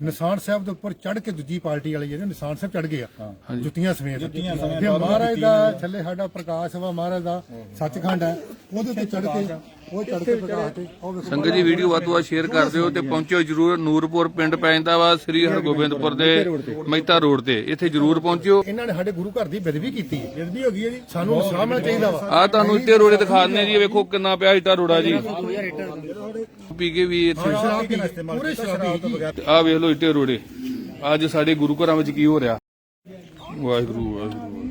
ਨਿਸ਼ਾਨ ਸਾਹਿਬ ਦੇ ਉੱਪਰ ਚੜ ਕੇ ਦੂਜੀ ਪਾਰਟੀ ਵਾਲੇ ਜਿਹੜੇ ਨਿਸ਼ਾਨ ਸਾਹਿਬ ਚੜ ਗਏ ਆ ਜੁੱਤੀਆਂ ਸਮੇਤ। ਜੁੱਤੀਆਂ ਸਮੇਤ ਫਿਰ ਮਹਾਰਾਜ ਦਾ ਥੱਲੇ ਸਾਡਾ ਪ੍ਰਕਾਸ਼ ਵਾ ਮਹਾਰਾਜ ਦਾ ਸੱਚਖੰਡ ਹੈ ਉਹਦੇ ਉੱਤੇ ਚੜ ਕੇ ਉਹ ਚੜ ਕੇ ਪ੍ਰਕਾਸ਼ ਤੇ ਸੰਗਤ ਜੀ ਵੀਡੀਓ ਵੱਧ ਤੋਂ ਵੱਧ ਸ਼ੇਅਰ ਕਰ ਦਿਓ ਤੇ ਪਹੁੰਚਿਓ ਜਰੂਰ ਨੂਰਪੁਰ ਪਿੰਡ ਪੈ ਜਾਂਦਾ ਵਾ ਸ੍ਰੀ ਹਰਗੋਬਿੰਦਪੁਰ ਦੇ ਮਹਿਤਾ ਰੋਡ ਤੇ। ਇੱਥੇ ਜਰੂਰ ਪਹੁੰਚਿਓ। ਇਹਨਾਂ ਨੇ ਸਾਡੇ ਗੁਰੂ ਘਰ ਦੀ ਬੇਦਬੀ ਕੀਤੀ ਹੈ। ਬੇਦਬੀ ਹੋ ਗਈ ਹੈ ਜੀ। ਸਾਨੂੰ ਮਿਲਣਾ ਚਾਹੀਦਾ ਵਾ। ਆ ਤੁਹਾਨੂੰ ਇੱਟੇ ਰੋੜੇ ਦਿਖਾ ਦਿੰਦੇ ਜੀ ਵੇਖੋ ਕਿੰਨਾ ਪਿਆ ਇੱਟਾ ਰੋੜਾ ਜੀ। ਪੀ ਕੇ ਵੀ ਇੱਥੇ। ਸ਼ਰਾਬ ਪੀ ਕੇ, ਪੂਰੇ ਸ਼ਰਾਬੀ ਜੀ ਆ ਵੇਖ ਲਓ ਇੱਟੇ ਰੋੜੇ। ਅੱਜ ਸਾਡੇ ਗੁਰੂ ਘਰਾਂ ਵਿੱਚ ਕੀ ਹੋ ਰਿਹਾ? ਵਾਹਿਗੁਰੂ ਵਾਹਿਗੁਰੂ।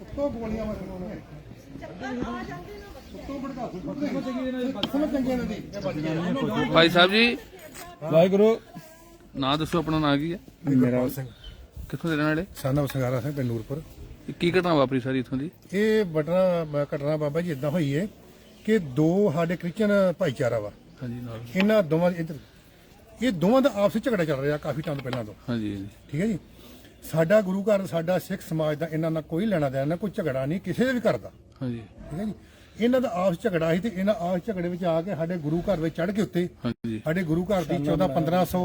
ਉੱਤੋਂ ਗੋਲੀਆਂ ਮਾਰਨੀਆਂ ਉੱਤੋਂ ਭੜਕਾ ਸਮਝ ਚੰਗੇ ਨੇ ਜੀ ਭਾਈ ਸਾਹਿਬ ਜੀ ਵਾਹਿਗੁਰੂ। ਨਾਂ ਦੱਸੋ ਆਪਣਾ ਨਾਂ ਕੀ ਹੈ? ਮੇਰਾ ਸਿੰਘ। ਕਿੱਥੋਂ ਦੇ ਰਹਿਣ ਵਾਲੇ? ਸਾਨਾ ਸੰਗਾਰਾ ਸਿੰਘ ਪਿੰਡ ਨੂਰਪੁਰ। ਕੀ ਘਟਨਾ ਵਾਪਰੀ ਸਾਰੀ ਇੱਥੋਂ ਦੀ? ਇਹ ਬਟਨਾ ਘਟਨਾ ਬਾਬਾ ਜੀ ਇਦਾਂ ਹੋਈ ਹੈ ਕਿ ਦੋ ਸਾਡੇ ਕ੍ਰਿਸਚਨ ਭਾਈਚਾਰਾ ਵਾ। ਹਾਂਜੀ ਨਾਲ। ਇਹਨਾਂ ਦੋਵਾਂ ਦੇ ਇੱਧਰ ਇਹ ਦੋਵਾਂ ਦਾ ਆਪਸ ਵਿੱਚ ਝਗੜਾ ਚੱਲ ਰਿਹਾ ਕਾਫੀ ਟਾਈਮ ਪਹਿਲਾਂ ਤੋਂ। ਹਾਂਜੀ ਹਾਂਜੀ। ਠੀਕ ਹੈ ਜੀ? ਸਾਡਾ ਗੁਰੂ ਘਰ ਸਾਡਾ ਸਿੱਖ ਸਮਾਜ ਦਾ ਇਹਨਾਂ ਨਾਲ ਕੋਈ ਲੈਣਾ ਦੇਣਾ ਨਹੀਂ, ਕੋਈ ਝਗੜਾ ਨਹੀਂ ਕਿਸੇ ਦੇ ਵੀ ਘਰ ਦਾ। ਹਾਂਜੀ। ਠੀਕ ਹੈ ਜੀ? ਇਹਨਾਂ ਦਾ ਆਪਸ ਝਗੜਾ ਸੀ ਤੇ ਇਹਨਾਂ ਆਪਸ ਝਗੜੇ ਵਿੱਚ ਆ ਕੇ ਸਾਡੇ ਗੁਰੂ ਘਰ ਵਿੱਚ ਚੜ ਕੇ ਉੱਤੇ ਹਾਂਜੀ। ਸਾਡੇ ਗੁਰੂ ਘਰ ਦੀ 14 1500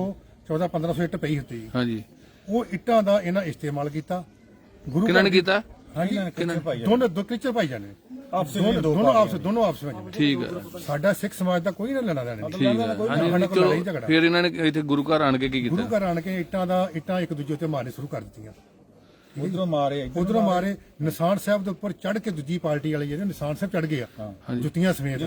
14 1500 ਇੱਟ ਪਈ ਹੁੰਦੀ ਹਾਂਜੀ। ਉਹ ਇੱਟਾਂ ਦਾ ਇਹਨਾਂ ਇਸਤੇਮਾਲ ਕੀਤਾ। ਗੁਰੂ ਕਿਹਨਾਂ ਨੇ ਕੀਤਾ? ਹਾਂਜੀ ਦੋਨੋਂ ਦੋ ਕ੍ਰਿਸਚਨ ਭਾਈ ਜਾਨੇ ਆਪਸ ਦੋਨੋਂ ਆਪਸ ਦੋਨੋਂ ਆਪਸ ਵਿੱਚ ਠੀਕ ਹੈ। ਸਾਡਾ ਸਿੱਖ ਸਮਾਜ ਦਾ ਕੋਈ ਨਾ ਲੈਣਾ ਦੇਣਾ ਨਹੀਂ। ਠੀਕ ਹੈ। ਹਾਂਜੀ ਚਲੋ ਫਿਰ ਇਹਨਾਂ ਨੇ ਇੱਥੇ ਗੁਰੂ ਘਰ ਆਣ ਕੇ ਕੀ ਗੁਰੂ ਕੀਤਾ ਘਰ ਆਣ ਕੇ ਇੱਟਾਂ ਦਾ ਇੱਟਾਂ ਇੱਕ ਦੂਜੇ ਉੱਤੇ ਮਾਰਨੇ ਸ਼ੁਰੂ ਕਰ ਦਿੱਤੀਆਂ। ਉਧਰੋਂ ਮਾਰੇ ਉਧਰੋਂ ਮਾਰੇ। ਨਿਸ਼ਾਨ ਸਾਹਿਬ ਦੇ ਉੱਪਰ ਚੜ ਕੇ ਦੂਜੀ ਪਾਰਟੀ ਵਾਲੇ ਜਿਹੜੇ ਨਿਸ਼ਾਨ ਸਾਹਿਬ ਚੜ ਗਏ ਆ ਜੁੱਤੀਆਂ ਸਮੇਤ।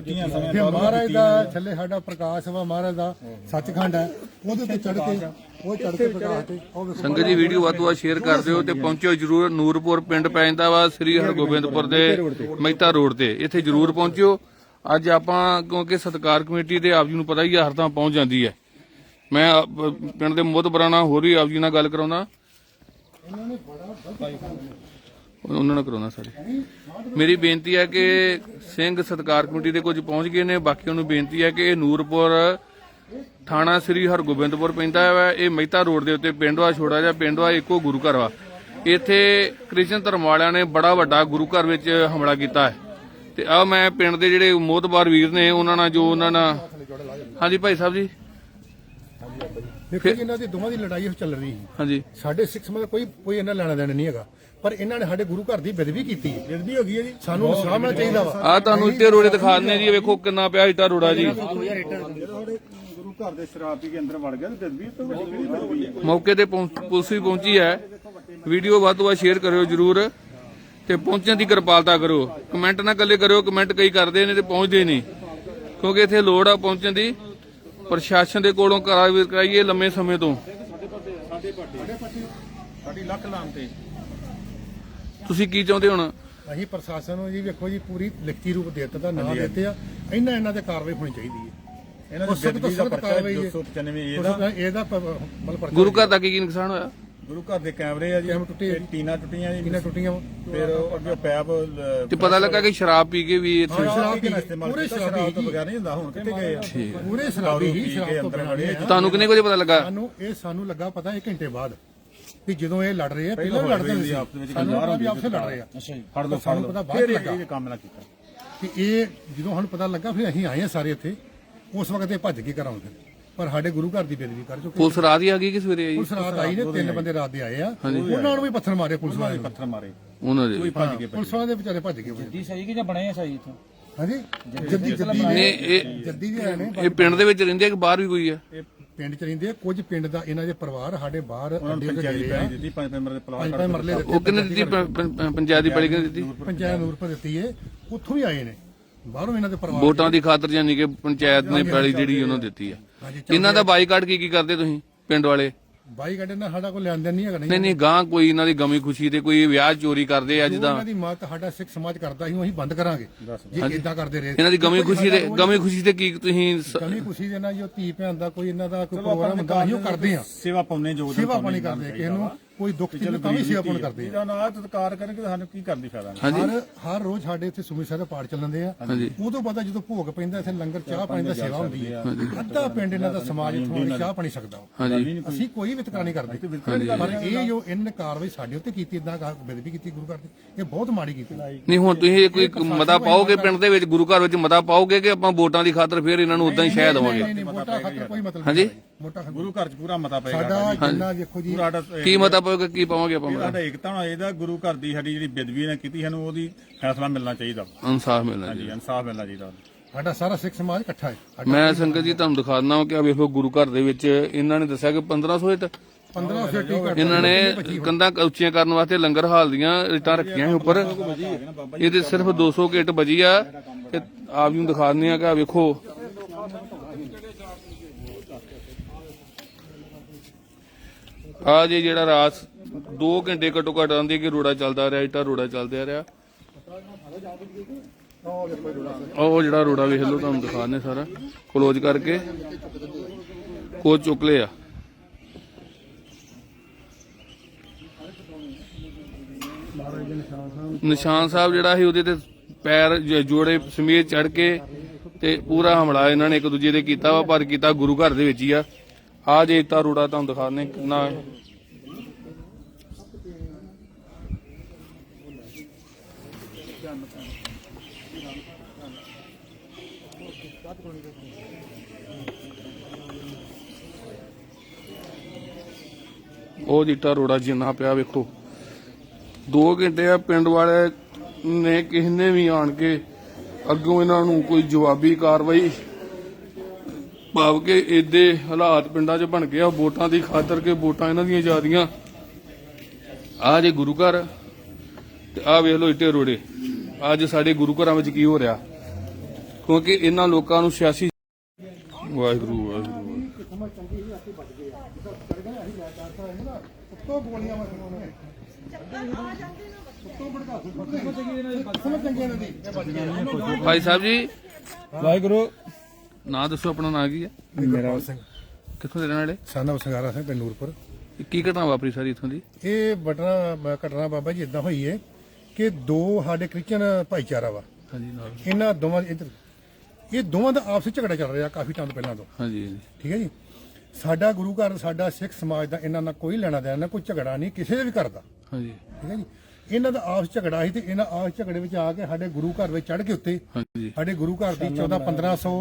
ਫਿਰ ਮਹਾਰਾਜ ਦਾ ਥੱਲੇ ਸਾਡਾ ਪ੍ਰਕਾਸ਼ ਵਾ ਮਹਾਰਾਜ ਦਾ ਸੱਚਖੰਡ ਹੈ। ਉਹਦੇ ਉੱਤੇ ਚੜ ਕੇ ਉਹ ਚੜ ਕੇ ਪ੍ਰਕਾਸ਼ ਤੇ ਸੰਗਤ ਜੀ ਵੀਡੀਓ ਵੱਧ ਤੋਂ ਵੱਧ ਸ਼ੇਅਰ ਕਰ ਦਿਓ ਤੇ ਪਹੁੰਚਿਓ ਜਰੂਰ ਨੂਰਪੁਰ ਪਿੰਡ ਪੈ ਜਾਂਦਾ ਵਾ ਸ੍ਰੀ ਹਰਗੋਬਿੰਦਪੁਰ ਦੇ ਮਹਿਤਾ ਰੋਡ ਤੇ। ਇੱਥੇ ਜਰੂਰ ਪਹੁੰਚਿਓ। ਅੱਜ ਆਪਾਂ ਕਿਉਂਕਿ ਸਤਕਾਰ ਕਮੇਟੀ ਦੇ ਆਪ ਜੀ ਨੂੰ ਪਤਾ ਹੀ ਆ ਹਰ ਤਾਂ ਪਹੁੰਚ ਜਾਂਦੀ ਹੈ। ਮੈਂ ਪਿੰਡ ਦੇ ਨਾਲ ਹੋਰ ਵੀ ਆਪ ਜੀ ਨਾਲ ਗੱਲ ਕਰਾਉਣਾ ਉਹਨਾਂ ਨਾਲ ਕਰਾਉਣਾ ਸਾਰੇ। ਮੇਰੀ ਬੇਨਤੀ ਹੈ ਕਿ ਸਿੰਘ ਸਤਕਾਰ ਕਮੇਟੀ ਦੇ ਕੁਝ ਪਹੁੰਚ ਗਏ ਨੇ ਬਾਕੀਆਂ ਨੂੰ ਬੇਨਤੀ ਹੈ ਕਿ ਇਹ ਨੂਰਪੁਰ ਥਾਣਾ ਸ੍ਰੀ ਹਰਗੋਬਿੰਦਪੁਰ ਪੈਂਦਾ ਹੈ, ਇਹ ਮਹਿਤਾ ਰੋਡ ਦੇ ਉੱਤੇ ਪਿੰਡ ਵਾ ਛੋੜਾ ਜਿਹਾ ਪਿੰਡ ਵਾ ਇੱਕੋ ਗੁਰੂ ਘਰ ਵਾ। ਇੱਥੇ ਕ੍ਰਿਸ਼ਨ ਧਰਮ ਵਾਲਿਆਂ ਨੇ ਬੜਾ ਵੱਡਾ ਗੁਰੂ ਘਰ ਵਿੱਚ ਹਮਲਾ ਕੀਤਾ ਹੈ। ਤੇ ਆ ਮੈਂ ਪਿੰਡ ਦੇ ਜਿਹੜੇ ਮੋਹਤਬਾਰ ਵੀਰ ਨੇ, ਉਹਨਾਂ ਨਾਲ ਜੋ ਉਹਨਾਂ ਨਾਲ ਹਾਂਜੀ ਭਾਈ ਸਾਹਿਬ ਜੀ। ਦੇਖੋ ਜੀ ਇਹਨਾਂ ਦੀ ਦੋਵਾਂ ਦੀ ਲੜਾਈ ਚੱਲ ਰਹੀ ਸੀ। ਹਾਂਜੀ। ਸਾਡੇ ਸਿੱਖ ਸਮਾਜ ਦਾ ਕੋਈ ਕੋਈ ਇਹਨਾਂ ਲੈਣਾ ਦੇਣਾ ਨਹੀਂ ਹੈਗਾ। ਪਰ ਇਹਨਾਂ ਨੇ ਸਾਡੇ ਗੁਰੂ ਘਰ ਦੀ ਬੇਦਬੀ ਕੀਤੀ। ਹੈ ਬੇਦਬੀ ਹੋ ਗਈ ਹੈ ਜੀ। ਸਾਨੂੰ ਇਨਸਾਫ ਮਿਲਣਾ ਚਾਹੀਦਾ ਵਾ। ਆ ਤੁਹਾਨੂੰ ਇੱਟੇ ਰੋੜੇ ਦਿਖਾ ਦਿੰਦੇ ਜੀ ਵੇਖੋ ਕਿੰਨਾ ਪਿਆ ਇੱਟਾ ਰੋੜਾ ਜੀ। ਗੁਰੂ ਘਰ ਦੇ ਸ਼ਰਾਬ ਪੀ ਕੇ ਅੰਦਰ ਵੜ ਗਿਆ ਤੇ ਬੇਦਬੀ ਤੋਂ ਵੱਡੀ ਮੌਕੇ ਤੇ ਪੁਲਿਸ ਵੀ ਪਹੁੰਚੀ ਹੈ। ਵੀਡੀਓ ਵੱਧ ਤੋਂ ਵੱਧ ਸ਼ੇਅਰ ਕਰਿਓ ਜਰੂਰ ਤੇ ਪਹੁੰਚਣ ਦੀ ਕਿਰਪਾਲਤਾ ਕਰੋ। ਕਮੈਂਟ ਨਾ ਕੱਲੇ ਕਰਿਓ ਕਮੈਂਟ ਕਈ ਕਰਦੇ ਨੇ ਤੇ ਪਹੁੰਚਦੇ ਨਹੀਂ। ਕਿਉਂਕਿ ਇੱਥੇ ਲੋੜ ਆ ਪਹੁੰਚਣ ਦੀ। ਪ੍ਰਸ਼ਾਸਨ ਦੇ ਕੋਲੋਂ ਕਰਾ ਕਰਾਈਏ ਲੰਮੇ ਸਮੇਂ ਤੋਂ। ਸਾਡੀ ਲੱਖ ਲਾਮ ਤੇ। ਤੁਸੀਂ ਕੀ ਚਾਹੁੰਦੇ ਹੁਣ? ਅਸੀਂ ਪ੍ਰਸ਼ਾਸਨ ਨੂੰ ਜੀ ਵੇਖੋ ਜੀ ਪੂਰੀ ਲਿਖਤੀ ਰੂਪ ਦੇ ਦਿੱਤਾ ਨਾਂ ਦਿੱਤੇ ਆ। ਇਹਨਾਂ ਇਹਨਾਂ ਤੇ ਕਾਰਵਾਈ ਹੋਣੀ ਚਾਹੀਦੀ ਹੈ। ਇਹਨਾਂ ਦੀ ਸਖਤ ਕਾਰਵਾਈ ਹੈ 295 ਇਹਦਾ ਇਹਦਾ ਮਤਲਬ ਪਰਚਾ ਗੁਰੂ ਘਰ ਦਾ ਕੀ ਕੀ ਨੁਕਸਾਨ ਹੋਇਆ? ਗੁਰੂ ਘਰ ਦੇ ਕੈਮਰੇ ਆ ਜੀ ਕੈਮਰੇ ਟੁੱਟੇ ਆ ਜੀ। ਟੀਨਾ ਟੁੱਟੀਆਂ ਜੀ। ਕਿੰਨਾ ਟੁੱਟੀਆਂ ਵਾ? ਫਿਰ ਉਹ ਅੱਗੇ ਪੈਪ ਲ- ਤੇ ਪਤਾ ਲੱਗਾ ਕਿ ਸ਼ਰਾਬ ਪੀ ਕੇ ਵੀ ਇੱਥੇ ਸ਼ਰਾਬ ਸ਼ਰਾਬ ਪੀ ਕੇ ਇਸਤੇਮਾਲ ਪੂਰੇ ਕੀਤਾ ਸ਼ਰਾਬੀ ਤੋਂ। ਬਗੈਰ ਨਹੀਂ ਹੁੰਦਾ ਹੁਣ ਕਿੱਥੇ ਗਏ ਆ? ਪੂਰੇ ਸ਼ਰਾਬੀ ਹੀ ਪੀ ਕੇ ਸ਼ਰਾਬ ਤੋਂ ਅੰਦਰ ਬਿਨਾਂ ਨਹੀਂ। ਆ। ਤੁਹਾਨੂੰ ਕਿੰਨੇ ਕੁ ਵਜੇ ਪਤਾ ਲੱਗਾ? ਸਾਨੂੰ ਇਹ ਸਾਨੂੰ ਲੱਗਾ ਪਤਾ 1 ਘੰਟੇ ਬਾਅਦ ਵੀ ਜਦੋਂ ਇਹ ਲੜ ਰਹੇ ਆ ਪਹਿਲਾਂ ਵੀ ਲੜਦੇ ਸੀ ਸੀ। ਆਪਸ ਵਿੱਚ ਸਾਨੂੰ ਗੱਲਾਂ ਪਤਾ ਵੀ ਆਪਸੇ ਲੜ ਰਹੇ ਆ। ਅੱਛਾ ਜੀ ਫੜ ਲਓ ਸਾਨੂੰ ਫੜ ਪਤਾ ਲਓ ਬਾਅਦ ਫਿਰ ਲੱਗਾ। ਇਹ ਕੰਮ ਨਾ ਕੀਤਾ। ਕਿ ਇਹ ਜਦੋਂ ਸਾਨੂੰ ਪਤਾ ਲੱਗਾ ਫਿਰ ਅਸੀਂ ਆਏ ਆ ਸਾਰੇ ਇੱਥੇ। ਉਸ ਵਕਤ ਇਹ ਭੱਜ ਕੇ ਘਰ ਆਉਂਦੇ। ਪਰ ਸਾਡੇ ਗੁਰੂ ਘਰ ਦੀ ਬੇਦਬੀ ਕਰ ਚੁੱਕੇ ਪੁਲਿਸ ਰਾਤ ਹੀ ਆ ਗਈ ਕਿ ਸਵੇਰੇ ਆਈ? ਪੁਲਿਸ ਰਾਤ ਆਈ ਨੇ ਤਿੰਨ ਬੰਦੇ ਰਾਤ ਦੇ ਆਏ ਆ। ਉਹਨਾਂ ਨੂੰ ਵੀ ਪੱਥਰ ਮਾਰੇ ਪੁਲਿਸ ਵਾਲੇ ਪੱਥਰ ਮਾਰੇ। ਉਹਨਾਂ ਦੇ ਭੱਜ ਕੇ ਪੁਲਿਸ ਵਾਲੇ ਦੇ ਵਿਚਾਰੇ ਭੱਜ ਗਏ ਜੀ ਸਹੀ ਕਿ ਜਾਂ ਬਣੇ ਆ ਸਹੀ ਇਥੋਂ? ਹਾਂਜੀ? ਜੱਦੀ ਜੱਦੀ ਨੇ ਇਹ ਜੱਦੀ ਦੇ ਆਏ ਨੇ ਇਹ ਪਿੰਡ ਦੇ ਵਿੱਚ ਰਹਿੰਦੇ ਆ ਕਿ ਬਾਹਰ ਵੀ ਕੋਈ ਆ? ਇਹ ਪਿੰਡ ਚ ਰਹਿੰਦੇ ਆ ਕੁਝ ਪਿੰਡ ਦਾ ਇਹਨਾਂ ਦੇ ਪਰਿਵਾਰ ਸਾਡੇ ਬਾਹਰ ਅੱਡੇ ਤੇ ਪੰਚਾਇਤੀ ਡੇਰੇ ਆ। ਦਿੱਤੀ ਪੰਜ ਮੈਂਬਰ ਦੇ ਪਲਾਟ ਪੰਜ ਪੰਜ ਮਰਲੇ ਉਹ ਕਿੰਨੇ ਦਿੱਤੀ? ਪੰਚਾਇਤ ਦੀ ਪੈਲੀ ਕਿੰਨੇ ਦਿੱਤੀ? ਪੰਚਾਇਤ ਨੂਰਪੁਰ ਦਿੱਤੀ ਏ। ਉੱਥੋਂ ਵੀ ਆਏ ਨੇ। ਬਾਹਰੋਂ ਇਹਨਾਂ ਦੇ ਪਰਿਵਾਰ ਵੋਟਾਂ ਦੀ। ਖਾਤਰ ਜਾਨੀ ਕਿ ਪੰਚਾਇਤ ਨੇ ਪੈਲੀ ਜਿਹੜੀ ਉਹਨਾਂ ਦਿੱਤੀ ਆ। ਇਹਨਾਂ ਦਾ ਬਾਈਕਾਟ ਕੀ ਕੀ ਕਰਦੇ ਤੁਸੀਂ ਪਿੰਡ ਵਾਲੇ? ਬਾਈ ਗੱਡੇ ਨਾਲ ਸਾਡਾ ਕੋਈ ਲੈਣ ਦੇਣ ਨਹੀਂ ਹੈਗਾ ਨਹੀਂ ਨਹੀਂ ਗਾਂ ਕੋਈ ਇਹਨਾਂ ਦੀ ਗਮੀ ਖੁਸ਼ੀ ਤੇ ਕੋਈ ਵਿਆਹ ਚੋਰੀ ਕਰਦੇ ਆ ਜਿੱਦਾਂ? ਉਹਨਾਂ ਦੀ ਮਤ ਸਾਡਾ ਸਿੱਖ ਸਮਾਜ ਕਰਦਾ ਸੀ ਉਹ ਅਸੀਂ ਬੰਦ ਕਰਾਂਗੇ। ਜੇ ਇਦਾਂ ਕਰਦੇ ਰਹੇ। ਇਹਨਾਂ ਦੀ ਗਮੀ ਖੁਸ਼ੀ ਤੇ ਗਮੀ ਖੁਸ਼ੀ ਤੇ ਕੀ ਤੁਸੀਂ ਸ- ਕਮੀ ਖੁਸ਼ੀ ਦੇ ਨਾਲ ਜੋ ਧੀ ਭੈਣ ਦਾ ਕੋਈ ਇਹਨਾਂ ਦਾ ਕੋਈ ਪ੍ਰੋਗਰਾਮ ਹੁੰਦਾ ਅਸੀਂ ਉਹ ਕਰਦੇ ਆ ਸੇਵਾ ਪਾਉਨੇ ਜੋ ਸੇਵਾ ਪਾਣੀ ਕਰਦੇ ਕਿਸੇ ਨੂੰ। ਕੋਈ ਦੁੱਖ ਚੀਜ਼ ਤਾਂ ਵੀ ਸੇਵਾ ਪੁੰਨ ਕਰਦੇ ਆ ਇਹਦਾ ਨਾ ਤਤਕਾਰ ਕਰਨਗੇ ਤਾਂ ਸਾਨੂੰ ਕੀ ਕਰਨ ਦੀ ਫਾਇਦਾ ਹਾਂਜੀ। ਹਰ ਹਰ ਰੋਜ਼ ਸਾਡੇ ਇੱਥੇ ਸੁਮੀ ਸਾਹਿਬ ਦੇ ਪਾਠ ਚੱਲਦੇ ਆ। ਹਾਂਜੀ। ਉਦੋਂ ਪਤਾ ਜਦੋਂ ਭੋਗ ਪੈਂਦਾ ਇੱਥੇ ਲੰਗਰ ਚਾਹ ਪਾਣੀ ਦਾ ਸੇਵਾ ਹੁੰਦੀ ਹੈ। ਅੱਧਾ ਪਿੰਡ ਇਹਨਾਂ ਦਾ ਸਮਾਜ ਇੱਥੋਂ ਆ ਕੇ ਚਾਹ ਪਾਣੀ ਸਕਦਾ ਵਾ। ਹਾਂਜੀ। ਅਸੀਂ ਕੋਈ ਵਿਤਕਰਾ ਨਹੀਂ ਕਰਦੇ। ਪਰ ਇਹ ਜੋ ਇਹਨਾਂ ਨੇ ਕਾਰਵਾਈ ਸਾਡੇ ਉੱਤੇ ਕੀਤੀ ਇਦਾਂ ਬੇਦਬੀ ਕੀਤੀ ਗੁਰੂ ਘਰ ਦੀ ਇਹ ਬਹੁਤ ਮਾੜੀ ਕੀਤੀ। ਨਹੀਂ ਹੁਣ ਤੁਸੀਂ ਕੋਈ ਮਤਾ ਪਾਓਗੇ ਪਿੰਡ ਦੇ ਵਿੱਚ ਗੁਰੂ ਘਰ ਵਿੱਚ ਮਤਾ ਪਾਓਗੇ ਕਿ ਆਪਾਂ ਵੋਟਾਂ ਦੀ ਖਾਤਰ ਫਿਰ ਇਹਨਾਂ ਨੂੰ ਉਦਾਂ ਹੀ ਸ਼ਹਿ ਦੇਵਾਂਗੇ? ਨਹੀਂ ਨਹੀਂ ਮੋਟਾ ਖਾਤਰ ਕੋਈ ਮਤਲਬ ਹਾਂਜੀ? ਮੋਟਾ ਖਾਤਰ ਗੁਰੂ ਘਰ 'ਚ ਪੂਰਾ ਮਤਾ ਪਏਗਾ ਸਾਡਾ ਜਿੰਨਾ ਦੇਖੋ ਜੀ ਪੂਰਾ ਸਾਡਾ ਕੀ ਮਤਾ ਪਾਓਗੇ ਕੀ ਪਾਵਾਂਗੇ ਆਪਾਂ ਸਾਡਾ ਏਕਤਾ ਹੋਣਾ ਇਹਦਾ ਗੁਰੂ ਘਰ ਦੀ ਸਾਡੀ ਜਿਹੜੀ ਬੇਦਬੀ ਨੇ ਕੀਤੀ ਸਾਨੂੰ ਉਹਦੀ ਫੈਸਲਾ ਮਿਲਣਾ ਚਾਹੀਦਾ। ਇਨਸਾਫ ਮਿਲਣਾ ਜੀ ਜੀ ਇਨਸਾਫ ਮਿਲਣਾ ਚਾਹੀਦਾ ਸਾਡਾ ਸਾਰਾ ਸਿੱਖ ਸਮਾਜ ਇਕੱਠਾ ਹੈ। ਸਾਡਾ ਮੈਂ ਸੰਗਤ ਜੀ ਤੁਹਾਨੂੰ ਦਿਖਾ ਦਿੰਦਾ ਹਾਂ ਕਿ ਆ ਵੇਖੋ ਗੁਰੂ ਘਰ ਦੇ ਵਿੱਚ ਇਹਨਾਂ ਨੇ ਦੱਸਿਆ ਕਿ 1500 ਇੱਟ 15 ਫੇਟੀ ਘੱਟ ਇਹਨਾਂ ਨੇ ਕੰਧਾਂ ਉੱਚੀਆਂ ਕਰਨ ਵਾਸਤੇ ਲੰਗਰ ਹਾਲ ਦੀਆਂ ਇੱਟਾਂ ਰੱਖੀਆਂ ਸੀ ਉੱਪਰ। ਇਹਦੇ ਸਿਰਫ 200 ਕਿੱਟ ਬਜੀ ਆ। ਤੇ ਆਪ ਜੀ ਨੂੰ ਦਿਖਾ ਦਿੰਦੇ ਆ ਕਿ ਆ ਵੇਖੋ। ਆ ਜੇ ਜਿਹੜਾ ਰਾਤ 2 ਘੰਟੇ ਘੱਟੋ ਘੱਟ ਆਂਦੀ ਕਿ ਰੋੜਾ ਚੱਲਦਾ ਰਿਹਾ, ਇੱਟਾਂ ਰੋੜਾ ਚੱਲਦਾ ਰਿਹਾ। ਉਹ ਜਿਹੜਾ ਰੋੜਾ ਵੇਖ ਲਓ, ਤੁਹਾਨੂੰ ਦਿਖਾਣੇ ਸਾਰਾ। ਕਲੋਜ਼ ਕਰਕੇ। ਉਹ ਚੁੱਕ ਲਿਆ। ਨਿਸ਼ਾਨ ਸਾਹਿਬ ਜਿਹੜਾ ਸੀ, ਉਹਦੇ ਤੇ ਪੈਰ ਜੋੜੇ ਸਮੇਤ ਚੜ ਕੇ ਤੇ ਪੂਰਾ ਹਮਲਾ ਇਹਨਾਂ ਨੇ ਇੱਕ ਦੂਜੇ ਦੇ ਕੀਤਾ ਵਾ, ਪਰ ਕੀਤਾ ਗੁਰੂ ਘਰ ਦੇ ਵਿੱਚ ਹੀ ਆ। ਆ ਜੇ ਤਾਂ ਰੋੜਾ ਤੁਹਾਨੂੰ ਦਿਖਾਣੇ ਕਿੰਨਾ ਉਹ ਜਿੱਟਾ ਰੋੜਾ ਜਿੰਨਾ ਪਿਆ ਵੇਖੋ। 2 ਘੰਟੇ ਆ ਪਿੰਡ ਵਾਲੇ ਨੇ ਕਿਸੇ ਨੇ ਵੀ ਆਣ ਕੇ ਅੱਗੋਂ ਇਹਨਾਂ ਨੂੰ ਕੋਈ ਜਵਾਬੀ ਕਾਰਵਾਈ ਭਾਵ ਕਿ ਇਹਦੇ ਹਾਲਾਤ ਪਿੰਡਾਂ 'ਚ ਬਣ ਗਿਆ ਵੋਟਾਂ ਦੀ ਖਾਤਰ ਕਿ ਵੋਟਾਂ ਇਹਨਾਂ ਦੀਆਂ ਜ਼ਿਆਦੀਆਂ। ਆ ਜੇ ਗੁਰੂ ਘਰ, ਤੇ ਆ ਵੇਖ ਲਓ ਇੱਟੇ ਰੋੜੇ। ਅੱਜ ਸਾਡੇ ਗੁਰੂ ਘਰਾਂ ਵਿੱਚ ਕੀ ਹੋ ਰਿਹਾ? ਕਿਉਂਕਿ ਇਹਨਾਂ ਲੋਕਾਂ ਨੂੰ ਸਿਆਸੀ ਵਾਹਿਗੁਰੂ ਵਾਹਿਗੁਰੂ। ਉੱਤੋਂ ਗੋਲੀਆਂ ਮਾਰੀਆਂ ਉਹਨੇ ਉੱਤੋਂ ਭੜਕਾ ਸਮਝ ਚੰਗੀਆਂ ਨੇ ਦੀ ਇਹ ਬਚ ਗਿਆ ਭਾਈ ਸਾਹਿਬ ਜੀ। ਵਾਹਿਗੁਰੂ। ਨਾਂ ਦੱਸੋ ਆਪਣਾ ਨਾਂ ਕੀ ਹੈ? ਮੇਰਾ ਸਿੰਘ। ਕਿੱਥੋਂ ਦੇ ਰਹਿਣ ਵਾਲੇ? ਸਾਨਾ ਸੰਗਾਰਾ ਸਿੰਘ ਪਿੰਡ ਨੂਰਪੁਰ ਇਹ ਕੀ ਘਟਨਾ ਵਾਪਰੀ ਸਾਰੀ ਇੱਥੋਂ ਦੀ? ਇਹ ਬਟਨਾ ਘਟਨਾ ਬਾਬਾ ਜੀ ਇਦਾਂ ਹੋਈ ਹੈ ਕਿ ਦੋ ਸਾਡੇ ਕ੍ਰਿਸਚਨ ਭਾਈਚਾਰਾ ਵਾ। ਹਾਂਜੀ ਨਾਲ। ਇਹਨਾਂ ਦੋਵਾਂ ਦੇ ਇੱਧਰ ਇਹ ਦੋਵਾਂ ਦਾ ਆਪਸੀ ਝਗੜਾ ਚੱਲ ਰਿਹਾ ਕਾਫੀ ਟਾਈਮ ਪਹਿਲਾਂ ਤੋਂ। ਹਾਂਜੀ ਹਾਂਜੀ। ਠੀਕ ਹੈ ਜੀ? ਸਾਡਾ ਗੁਰੂ ਘਰ ਸਾਡਾ ਸਿੱਖ ਸਮਾਜ ਦਾ ਇਹਨਾਂ ਨਾਲ ਕੋਈ ਲੈਣਾ ਦੇਣਾ ਕੋਈ ਝਗੜਾ ਨਹੀਂ ਕਿਸੇ ਦੇ ਵੀ ਕਰਦਾ ਹਾਂਜੀ। ਠੀਕ ਹੈ ਜੀ? ਇਹਨਾਂ ਦਾ ਆਪਸ ਝਗੜਾ ਸੀ ਤੇ ਇਹਨਾਂ ਆਪਸ ਝਗੜੇ ਵਿੱਚ ਆ ਕੇ ਸਾਡੇ ਗੁਰੂ ਘਰ ਵਿੱਚ ਚੜ ਕੇ ਉੱਤੇ ਹਾਂਜੀ। ਸਾਡੇ ਗੁਰੂ ਘਰ ਦੀ 14 1500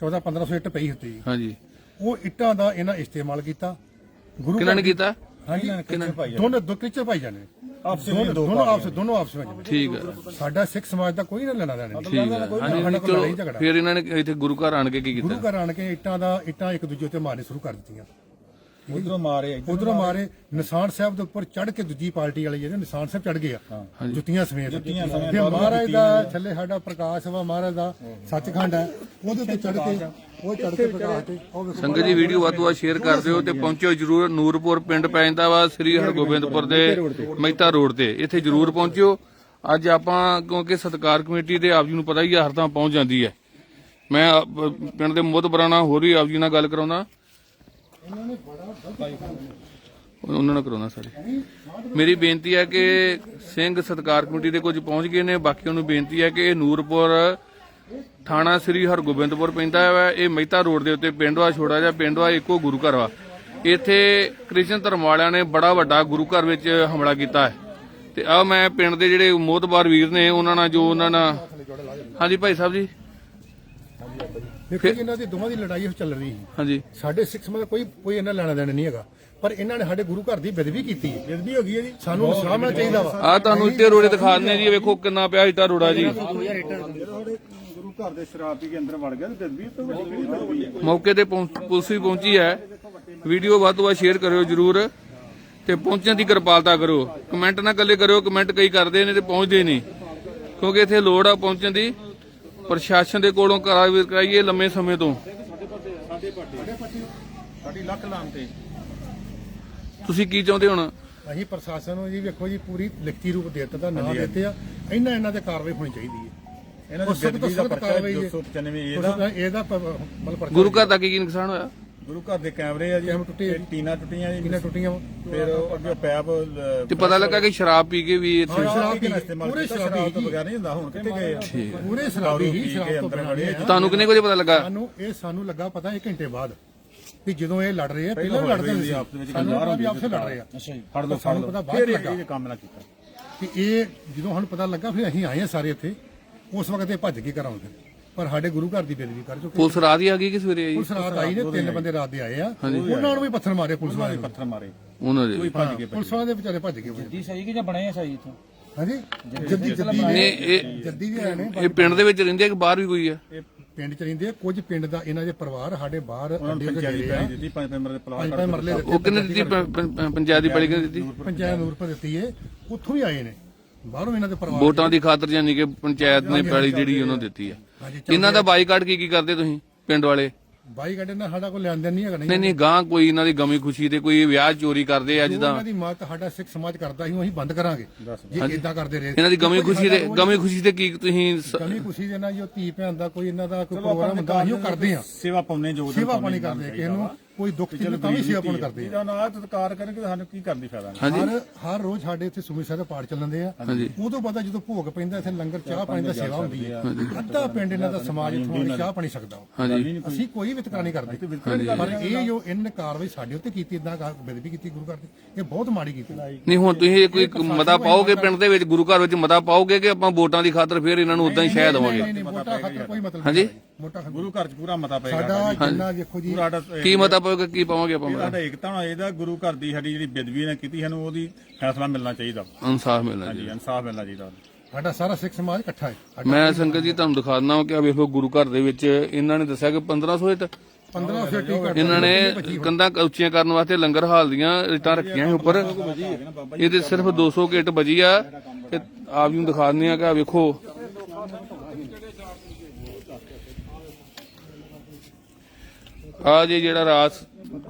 14 1500 ਇੱਟ ਪਈ ਹੁੰਦੀ ਸੀ। ਹਾਂਜੀ। ਉਹ ਇੱਟਾਂ ਦਾ ਇਹਨਾਂ ਇਸਤੇਮਾਲ ਕੀਤਾ। ਗੁਰੂ ਕਿਹਨਾਂ ਨੇ ਘਰ- ਕੀਤਾ? ਹਾਂਜੀ ਦੋਨੋਂ ਦੋ ਕ੍ਰਿਸਚਨ ਭਾਈ ਜਾਨੇ ਆਪਸ ਵਿੱਚ ਦੋਨੋਂ ਆਪਸ ਦੋਨੋਂ ਆਪਸ ਵਿੱਚ ਠੀਕ ਹੈ ਸਾਡਾ ਸਿੱਖ ਸਮਾਜ ਦਾ ਕੋਈ ਨਾ ਲੈਣਾ ਦੇਣਾ ਨਹੀਂ। ਠੀਕ ਹੈ ਹਾਂਜੀ ਲੜਾਈ ਚਲੋ ਫਿਰ ਇਹਨਾਂ ਨੇ ਇੱਥੇ ਗੁਰੂ ਘਰ ਆਣ ਕੇ ਕੀ ਗੁਰੂ ਕੀਤਾ ਘਰ ਆਣ ਕੇ ਇੱਟਾਂ ਦਾ ਇੱਟਾਂ ਇੱਕ ਦੂਜੇ ਉੱਤੇ ਮਾਰਨੇ ਸ਼ੁਰੂ ਕਰ ਦਿੱਤੀਆਂ। ਉਧਰੋਂ ਮਾਰੇ ਇੱਧਰ ਉਧਰੋਂ ਮਾਰੇ। ਨਿਸ਼ਾਨ ਸਾਹਿਬ ਦੇ ਉੱਪਰ ਚੜ ਕੇ ਦੂਜੀ ਪਾਰਟੀ ਵਾਲੇ ਜਿਹੜੇ ਨਿਸ਼ਾਨ ਸਾਹਿਬ ਚੜ ਗਏ ਆ ਜੁੱਤੀਆਂ ਸਮੇਤ। ਜੁੱਤੀਆਂ ਸਮੇਤ ਫਿਰ ਮਹਾਰਾਜ ਦਾ ਥੱਲੇ ਸਾਡਾ ਪ੍ਰਕਾਸ਼ ਵਾ ਮਹਾਰਾਜ ਦਾ ਸੱਚਖੰਡ ਹੈ। ਉਹਦੇ ਉੱਤੇ ਚੜ ਕੇ ਉਹ ਚੜ ਕੇ ਪ੍ਰਕਾਸ਼ ਤੇ ਸੰਗਤ ਜੀ ਵੀਡੀਓ ਵੱਧ ਤੋਂ ਵੱਧ ਸ਼ੇਅਰ ਕਰ ਦਿਓ ਤੇ ਪਹੁੰਚਿਓ ਜਰੂਰ ਨੂਰਪੁਰ ਪਿੰਡ ਪੈ ਜਾਂਦਾ ਵਾ ਸ੍ਰੀ ਹਰਗੋਬਿੰਦਪੁਰ ਦੇ ਮਹਿਤਾ ਰੋਡ ਤੇ। ਇੱਥੇ ਜਰੂਰ ਪਹੁੰਚਿਓ। ਅੱਜ ਆਪਾਂ ਕਿਉਂਕਿ ਸਤਕਾਰ ਕਮੇਟੀ ਦੇ ਆਪ ਜੀ ਨੂੰ ਪਤਾ ਹੀ ਆ ਹਰ ਤਾਂ ਪਹੁੰਚ ਜਾਂਦੀ ਹੈ। ਮੈਂ ਪਿੰਡ ਦੇ ਮੁੱਦਬਰਾਣਾ ਹੋਰ ਵੀ ਆਪ ਜੀ ਨਾਲ ਗੱਲ ਕਰਾਉਣਾ। ਉਹਨਾਂ ਨਾਲ ਕਰਾਉਣਾ ਸਾਰੇ। ਮੇਰੀ ਬੇਨਤੀ ਹੈ ਕਿ ਸਿੰਘ ਸਤਕਾਰ ਕਮੇਟੀ ਦੇ ਕੁਝ ਪਹੁੰਚ ਗਏ ਨੇ ਬਾਕੀਆਂ ਨੂੰ ਬੇਨਤੀ ਹੈ ਕਿ ਇਹ ਨੂਰਪੁਰ ਥਾਣਾ ਸ੍ਰੀ ਹਰਗੋਬਿੰਦਪੁਰ ਪੈਂਦਾ ਹੈ। ਇਹ ਮਹਿਤਾ ਰੋਡ ਦੇ ਉੱਤੇ ਪਿੰਡ ਵਾ ਛੋੜਾ ਜਿਹਾ ਪਿੰਡ ਵਾ ਇੱਕੋ ਗੁਰੂ ਘਰ ਵਾ ਇੱਥੇ ਕ੍ਰਿਸ਼ਨ ਧਰਮ ਵਾਲਿਆਂ ਨੇ ਬੜਾ ਵੱਡਾ ਗੁਰੂ ਘਰ ਵਿੱਚ ਹਮਲਾ ਕੀਤਾ ਹੈ। ਤੇ ਆ ਮੈਂ ਪਿੰਡ ਦੇ ਜਿਹੜੇ ਮੋਹਤਬਾਰ ਵੀਰ ਨੇ, ਉਹਨਾਂ ਨਾਲ ਜੋ ਉਹਨਾਂ ਨਾਲ ਹਾਂਜੀ ਭਾਈ ਸਾਹਿਬ ਜੀ। ਦੇਖੋ ਜੀ ਇਹਨਾਂ ਦੀ ਦੋਵਾਂ ਦੀ ਲੜਾਈ ਉਹ ਚੱਲ ਰਹੀ ਸੀ। ਹਾਂਜੀ। ਸਾਡੇ ਸਿੱਖ ਸਮਾਜ ਦਾ ਕੋਈ ਕੋਈ ਇਹਨਾਂ ਲੈਣਾ ਦੇਣਾ ਨਹੀਂ ਹੈਗਾ। ਪਰ ਇਹਨਾਂ ਨੇ ਸਾਡੇ ਗੁਰੂ ਘਰ ਦੀ ਬੇਦਬੀ ਕੀਤੀ। ਹੈ ਬੇਦਬੀ ਹੋ ਗਈ ਹੈ ਜੀ। ਸਾਨੂੰ ਇਨਸਾਫ ਮਿਲਣਾ ਚਾਹੀਦਾ ਵਾ। ਆ ਤੁਹਾਨੂੰ ਇੱਟੇ ਰੋੜੇ ਦਿਖਾ ਦਿੰਦੇ ਜੀ ਵੇਖੋ ਕਿੰਨਾ ਪਿਆ ਇੱਟਾ ਰੋੜਾ ਜੀ। ਗੁਰੂ ਘਰ ਦੇ ਸ਼ਰਾਬ ਪੀ ਕੇ ਅੰਦਰ ਵੜ ਗਿਆ ਤੇ ਬੇਦਬੀ ਤੋਂ ਵੱਡੀ ਮੌਕੇ ਤੇ ਪੁਲਿਸ ਵੀ ਪਹੁੰਚੀ ਹੈ। ਵੀਡੀਓ ਵੱਧ ਤੋਂ ਵੱਧ ਸ਼ੇਅਰ ਕਰਿਓ ਜਰੂਰ। ਤੇ ਪਹੁੰਚਣ ਦੀ ਕਿਰਪਾਲਤਾ ਕਰੋ। ਕਮੈਂਟ ਨਾ ਕੱਲੇ ਕਰਿਓ ਕਮੈਂਟ ਕਈ ਕਰਦੇ ਨੇ ਤੇ ਪਹੁੰਚਦੇ ਨਹੀਂ। ਕਿਉਂਕਿ ਇੱਥੇ ਲੋੜ ਆ ਪਹੁੰਚਣ ਦੀ। ਪ੍ਰਸ਼ਾਸਨ ਦੇ ਕੋਲੋਂ ਕਰਾ- ਕਰਾਈਏ ਲੰਮੇ ਸਮੇਂ ਤੋਂ। ਸਾਡੀ ਲੱਖ ਤੁਸੀਂ ਕੀ ਚਾਹੁੰਦੇ ਹੁਣ? ਅਸੀਂ ਪ੍ਰਸ਼ਾਸਨ ਨੂੰ ਜੀ ਵੇਖੋ ਜੀ ਪੂਰੀ ਲਿਖਤੀ ਰੂਪ ਦੇ ਦਿੱਤਾ ਦਾ ਨਾਂ ਦਿੱਤੇ ਆ। ਇਹਨਾਂ ਇਹਨਾਂ ਤੇ ਕਾਰਵਾਈ ਹੋਣੀ ਚਾਹੀਦੀ ਹੈ। ਇਹਨਾਂ ਦੀ ਬੇਦਬੀ ਦਾ ਪਰਚਾ ਕਾਰਵਾਈ ਹੈ 295 ਇਹਦਾ ਇਹਦਾ ਮਤਲਬ ਪਰਚਾ ਗੁਰੂ ਘਰ ਦਾ ਕੀ ਕੀ ਨੁਕਸਾਨ ਹੋਇਆ? ਗੁਰੂ ਘਰ ਦੇ ਕੈਮਰੇ ਆ ਜੀ। ਕੈਮਰੇ ਟੁੱਟੇ ਆ ਟੀਨਾ ਟੁੱਟੀਆਂ ਜੀ। ਕਿੰਨਾ ਟੁੱਟੀਆਂ ਵਾ। ਫਿਰ ਉਹ ਅੱਗੇ ਪੈਪ ਤੇ ਪਤਾ ਲੱਗਾ ਕਿ ਸ਼ਰਾਬ ਪੀ ਕੇ ਵੀ ਇੱਥੇ ਸ਼ਰਾਬ ਸ਼ਰਾਬ ਪੀ ਕੇ ਇਸਤੇਮਾਲ ਪੂਰੇ ਕੀਤਾ ਸ਼ਰਾਬੀ ਸ਼ਰਾਬ ਤੋਂ ਹੀ। ਬਗੈਰ ਨਹੀਂ ਹੁੰਦਾ ਹੁਣ ਕਿੱਥੇ ਗਏ ਆ? ਪੂਰੇ ਸ਼ਰਾਬੀ ਹੀ ਪੀ ਕੇ ਸ਼ਰਾਬ ਤੋਂ ਅੰਦਰ ਵੜੇ ਆ। ਤੁਹਾਨੂੰ ਕਿੰਨੇ ਕੁ ਵਜੇ ਪਤਾ ਲੱਗਾ? ਸਾਨੂੰ ਇਹ ਸਾਨੂੰ ਲੱਗਾ ਪਤਾ 1 ਘੰਟੇ ਬਾਅਦ ਵੀ ਜਦੋਂ ਇਹ ਲੜ ਰਹੇ ਆ ਪਹਿਲਾਂ ਲੜਦੇ ਸੀ। ਆਪਸ ਵਿੱਚ ਸਾਨੂੰ ਪਤਾ ਵੀ ਆਪਸੇ ਲੜ ਰਹੇ ਆ। ਫੜ ਲਓ ਸਾਨੂੰ ਪਤਾ ਬਾਅਦ ਫਿਰ ਲੱਗਾ ਇਹ ਕੰਮ ਨਾ ਕੀਤਾ। ਕਿ ਇਹ ਜਦੋਂ ਸਾਨੂੰ ਪਤਾ ਲੱਗਾ ਫਿਰ ਅਸੀਂ ਆਏ ਆ ਸਾਰੇ ਇੱਥੇ। ਉਸ ਵਕਤ ਇਹ ਭੱਜ ਕੇ ਘਰਾਂ ਫਿਰ ਪਰ ਸਾਡੇ ਗੁਰੂ ਘਰ ਦੀ ਬੇਦਬੀ ਕਰ ਚੁੱਕੇ ਪੁਲਿਸ ਰਾਤ ਹੀ ਆ ਗਈ ਕਿ ਸਵੇਰੇ ਆਈ? ਪੁਲਿਸ ਰਾਤ ਆਈ ਨੇ ਤਿੰਨ ਬੰਦੇ ਰਾਤ ਦੇ ਆਏ ਆ। ਉਹਨਾਂ ਨੂੰ ਵੀ ਪੱਥਰ ਮਾਰੇ ਪੁਲਿਸ ਵਾਲੇ ਨੇ। ਪੱਥਰ ਮਾਰੇ। ਉਹਨਾਂ ਦੇ ਭੱਜ ਕੇ ਪੁਲਿਸ ਵਾਲੇ ਦੇ ਵਿਚਾਰੇ ਭੱਜ ਗਏ ਜੀ ਸਹੀ ਕਿ ਜਾਂ ਬਣੇ ਆ ਸਹੀ ਇਥੋਂ? ਹਾਂਜੀ? ਜੱਦੀ ਜੱਦੀ ਨੇ ਨੇ ਇਹ ਜੱਦੀ ਵੀ ਆਏ ਨੇ ਇਹ ਪਿੰਡ ਦੇ ਵਿੱਚ ਰਹਿੰਦੇ ਆ ਕਿ ਬਾਹਰ ਵੀ ਕੋਈ ਆ? ਪਿੰਡ ਚ ਰਹਿੰਦੇ ਆ ਕੁਝ ਪਿੰਡ ਦਾ ਇਹਨਾਂ ਦੇ ਪਰਿਵਾਰ ਸਾਡੇ ਬਾਹਰ ਅੱਡੇ ਤੇ ਪੰਚਾਇਤੀ ਗਏ ਆ। ਪੈਣੀ ਦਿੱਤੀ ਪੰਜ ਮੈਂਬਰ ਦੇ ਪਲਾਟ ਪੰਜ ਪੰਜ ਮਰਲੇ ਉਹ ਕਿੰਨੇ ਦਿੱਤੀ? ਪ- ਪ- ਪੰਚਾਇਤ ਦੀ ਬੜੀ ਕਿੰਨੇ ਦਿੱਤੀ? ਪੰਚਾਇਤ ਨੂਰਪੁਰ ਦਿੱਤੀ ਏ ਉੱਥੋਂ ਵੀ ਆਏ ਨੇ। ਬਾਹਰੋਂ ਇਹਨਾਂ ਦੇ ਪਰਿਵਾਰ ਵੋਟਾਂ ਦੀ ਖਾਤਰ ਯਾਨੀ ਕਿ ਪੰਚਾਇਤ ਨੇ ਪੈਲੀ ਜਿਹੜੀ ਉਹਨਾਂ ਦਿੱਤੀ ਆ। ਹਾਂਜੀ ਇਹਨਾਂ ਦਾ ਬਾਈਕਾਟ ਕੀ ਕੀ ਕਰਦੇ ਤੁਸੀਂ ਪਿੰਡ ਵਾਲੇ? ਬਾਈ ਗੱਡੇ ਨਾਲ ਸਾਡਾ ਕੋਈ ਲੈਣ ਦੇਣ ਨਹੀਂ ਹੈਗਾ ਨਹੀਂ ਨਹੀਂ ਗਾਂ ਕੋਈ ਇਹਨਾਂ ਦੀ ਗਮੀ ਖੁਸ਼ੀ ਤੇ ਕੋਈ ਵਿਆਹ ਚੋਰੀ ਕਰਦੇ ਆ ਜੋ ਜਿੱਦਾਂ ਇਹਨਾਂ ਦੀ ਮਤ ਸਾਡਾ ਸਿੱਖ ਸਮਾਜ ਕਰਦਾ ਸੀ ਉਹ ਅਸੀਂ ਬੰਦ ਕਰਾਂਗੇ। ਜੇ ਇਦਾਂ ਕਰਦੇ ਰਹੇ। ਇਹਨਾਂ ਦੀ ਗਮੀ ਖੁਸ਼ੀ ਤੇ ਗਮੀ ਖੁਸ਼ੀ ਤੇ ਕੀ ਤੁਸੀਂ ਸ- ਕਮੀ ਖੁਸ਼ੀ ਦੇ ਨਾਲ ਜੋ ਧੀ ਭੈਣ ਦਾ ਕੋਈ ਇਹਨਾਂ ਦਾ ਕੋਈ ਪ੍ਰੋਗਰਾਮ ਹੁੰਦਾ ਅਸੀਂ ਉਹ ਕਰਦੇ ਆ ਸੇਵਾ ਪਾਉਣੇ ਜੋ ਸੇਵਾ ਪਾਣੀ ਕਰਦੇ ਕਿਸੇ ਨੂੰ। ਕੋਈ ਦੁੱਖ ਚ ਤਾਂ ਵੀ ਸੇਵਾ ਪਾਣੀ ਕਰਦੇ। ਆ ਨਾ ਤਤਕਾਰ ਕਰਨਗੇ ਸਾਨੂੰ ਕੀ ਕਰਨ ਦੀ ਫਾਇਦਾ ਨਹੀਂ ਹਰ ਹਰ ਰੋਜ਼ ਸਾਡੇ ਇੱਥੇ ਸੁਮੀ ਸਾਹਿਬ ਦੇ ਪਾਠ ਚੱਲਦੇ ਆ। ਉਦੋਂ ਪਤਾ ਜਦੋਂ ਭੋਗ ਪੈਂਦਾ ਇੱਥੇ ਲੰਗਰ ਚਾਹ ਪਾਣੀ ਦਾ ਸੇਵਾ ਹੁੰਦੀ ਹੈ। ਅੱਧਾ ਪਿੰਡ ਇਹਨਾਂ ਦਾ ਸਮਾਜ ਇੱਥੋਂ ਆ ਚਾਹ ਪਾਣੀ ਸਕਦਾ ਅਸੀਂ ਕੋਈ ਵਿਤਕਰਾ ਨਹੀਂ ਕਰਦੇ। ਪਰ ਇਹ ਜੋ ਇਹਨਾਂ ਨੇ ਕਾਰਵਾਈ ਸਾਡੇ ਉੱਤੇ ਕੀਤੀ ਇਦਾਂ ਬੇਦਬੀ ਕੀਤੀ ਗੁਰੂ ਘਰ ਦੀ ਇਹ ਬਹੁਤ ਮਾੜੀ ਕੀਤੀ। ਨਹੀਂ ਹੁਣ ਤੁਸੀਂ ਕੋਈ ਮਤਾ ਪਾਓਗੇ ਪਿੰਡ ਦੇ ਵਿੱਚ ਗੁਰੂ ਘਰ ਵਿੱਚ ਮਤਾ ਪਾਓਗੇ ਕਿ ਆਪਾਂ ਵੋਟਾਂ ਦੀ ਖਾਤਰ ਫਿਰ ਇਹਨਾਂ ਨੂੰ ਉਦਾਂ ਹੀ ਸ਼ਹਿ ਦੇਵਾਂਗੇ ਨਹੀਂ ਨਹੀਂ ਮੋਟਾ ਖਾਤਰ ਕੋਈ ਮਤਲਬ ਹਾਂਜੀ? ਨਹੀਂ। ਮੋਟਾ ਗੁਰੂ ਘਰ ਚ ਪੂਰਾ ਮਤਾ ਪਏਗਾ ਸਾਡਾ ਜਿੰਨਾ ਦੇਖੋ ਜੀ ਕੀ ਮਤਾ ਪਾਓਗੇ ਕੀ ਪਾਵਾਂਗੇ ਆਪਾਂ ਸਾਡਾ ਏਕਤਾ ਹੋਣਾ ਗੁਰੂ ਘਰ ਦੀ ਸਾਡੀ ਜਿਹੜੀ ਬੇਦਬੀ ਨੇ ਕੀਤੀ ਸਾਨੂੰ ਉਹਦੀ ਫੈਸਲਾ ਮਿਲਣਾ ਚਾਹੀਦਾ। ਇਨਸਾਫ ਮਿਲਣਾ ਜੀ ਜੀ ਇਨਸਾਫ ਮਿਲਣਾ ਚਾਹੀਦਾ। ਸਾਡਾ ਸਾਰਾ ਸਿੱਖ ਸਮਾਜ ਇਕੱਠਾ ਹੈ। ਮੈਂ ਸੰਗਤ ਜੀ ਤੁਹਾਨੂੰ ਦਿਖਾ ਦਿੰਦਾ ਕਿ ਆ ਵੇਖੋ ਗੁਰੂ ਘਰ ਦੇ ਵਿੱਚ ਇਹਨਾਂ ਨੇ ਦੱਸਿਆ ਕਿ 1500 ਇੱਟ 15 ਫੀਟ ਇਹਨਾਂ ਨੇ ਕੰਧਾਂ ਉੱਚੀਆਂ ਕਰਨ ਵਾਸਤੇ ਲੰਗਰ ਹਾਲ ਦੀਆਂ ਇੱਟਾਂ ਰੱਖੀਆਂ ਸੀ ਉੱਪਰ। ਇਹਦੇ ਸਿਰਫ 200 ਕੁ ਇੱਟ ਬਜੀ ਆ। ਤੇ ਆਪ ਜੀ ਨੂੰ ਦਿਖਾ ਦਿੰਦੇ ਆ ਕਿ ਆ ਵੇਖੋ। ਆ ਜੇ ਜਿਹੜਾ ਰਾਤ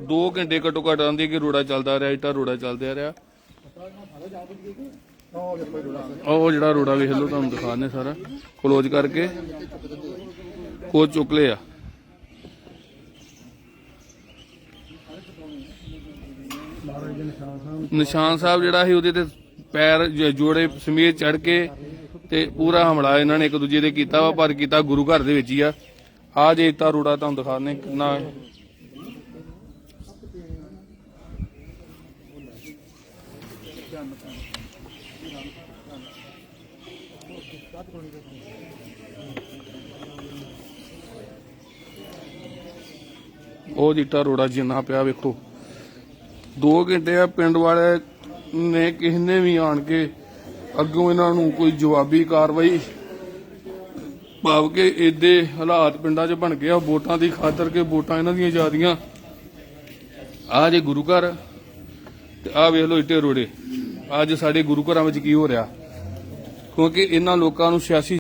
2 ਘੰਟੇ ਘੱਟੋ ਘੱਟ ਆਂਦੀ ਕਿ ਰੋੜਾ ਚੱਲਦਾ ਰਿਹਾ, ਇੱਟਾਂ ਰੋੜਾ ਚੱਲਦਾ ਰਿਹਾ। ਉਹ ਜਿਹੜਾ ਰੋੜਾ ਵੇਖ ਲਓ, ਤੁਹਾਨੂੰ ਦਿਖਾਣੇ ਸਾਰਾ। ਕਲੋਜ਼ ਕਰਕੇ। ਕੋ ਚੁੱਕ ਲਿਆ। ਨਿਸ਼ਾਨ ਸਾਹਿਬ ਜਿਹੜਾ ਸੀ, ਉਹਦੇ ਤੇ ਪੈਰ ਜੋੜੇ ਸਮੇਤ ਚੜ ਕੇ ਤੇ ਪੂਰਾ ਹਮਲਾ ਇਹਨਾਂ ਨੇ ਇੱਕ ਦੂਜੇ ਤੇ ਕੀਤਾ ਵਾ, ਪਰ ਕੀਤਾ ਗੁਰੂ ਘਰ ਦੇ ਵਿੱਚ ਹੀ ਆ। ਆ ਜੇ ਇੱਟਾਂ ਰੋੜਾ ਤੁਹਾਨੂੰ ਦਿਖਾਣੇ ਕਿੰਨਾ ਉਹ ਜਿੱਟਾ ਰੋੜਾ ਜਿੰਨਾ ਪਿਆ ਵੇਖੋ। 2 ਘੰਟੇ ਆ ਪਿੰਡ ਵਾਲੇ ਨੇ ਕਿਸੇ ਨੇ ਵੀ ਆਣ ਕੇ ਅੱਗੋਂ ਇਹਨਾਂ ਨੂੰ ਕੋਈ ਜਵਾਬੀ ਕਾਰਵਾਈ ਭਾਵ ਕਿ ਇਹਦੇ ਹਾਲਾਤ ਪਿੰਡਾਂ 'ਚ ਬਣ ਗਿਆ ਵੋਟਾਂ ਦੀ ਖਾਤਰ ਕੇ ਵੋਟਾਂ ਇਹਨਾਂ ਦੀਆਂ ਜ਼ਿਆਦੀਆਂ ਆ ਜੇ ਗੁਰੂ ਘਰ, ਤੇ ਆ ਵੇਖ ਲਓ ਇੱਟੇ ਰੋੜੇ। ਅੱਜ ਸਾਡੇ ਗੁਰੂ ਘਰਾਂ ਵਿੱਚ ਕੀ ਹੋ ਰਿਹਾ? ਕਿਉਂਕਿ ਇਹਨਾਂ ਲੋਕਾਂ ਨੂੰ ਸਿਆਸੀ